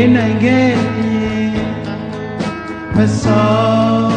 ဝေးနိုင်ခဲ့မစော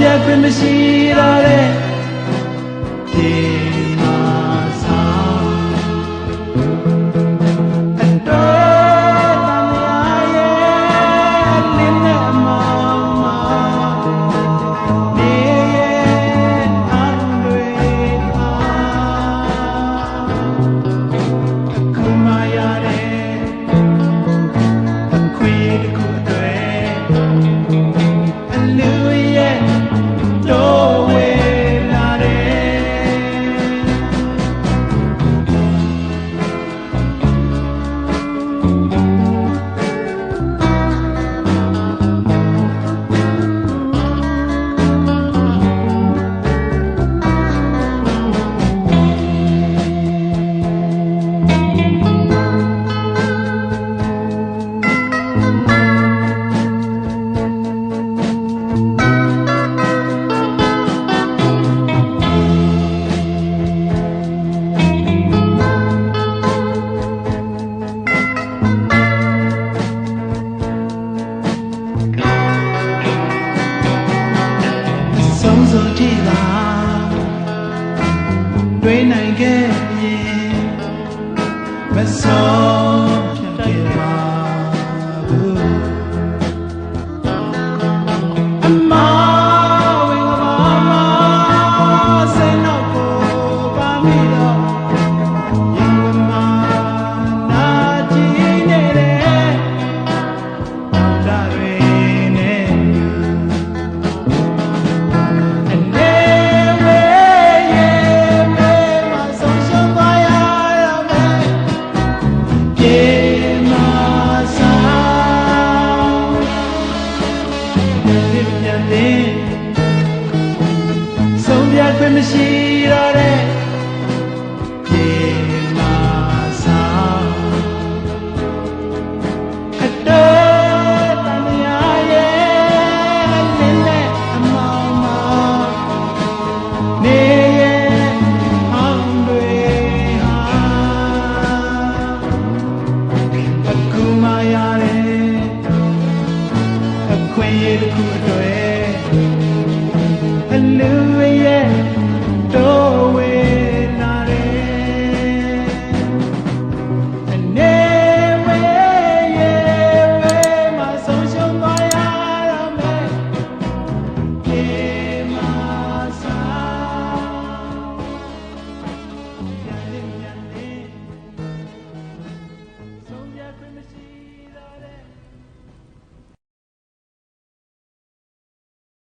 ပြတ်ခွင့်မရှိတော့တဲ့ တွေ့နိုင်ခဲ့ရင်မဆုံး 시련에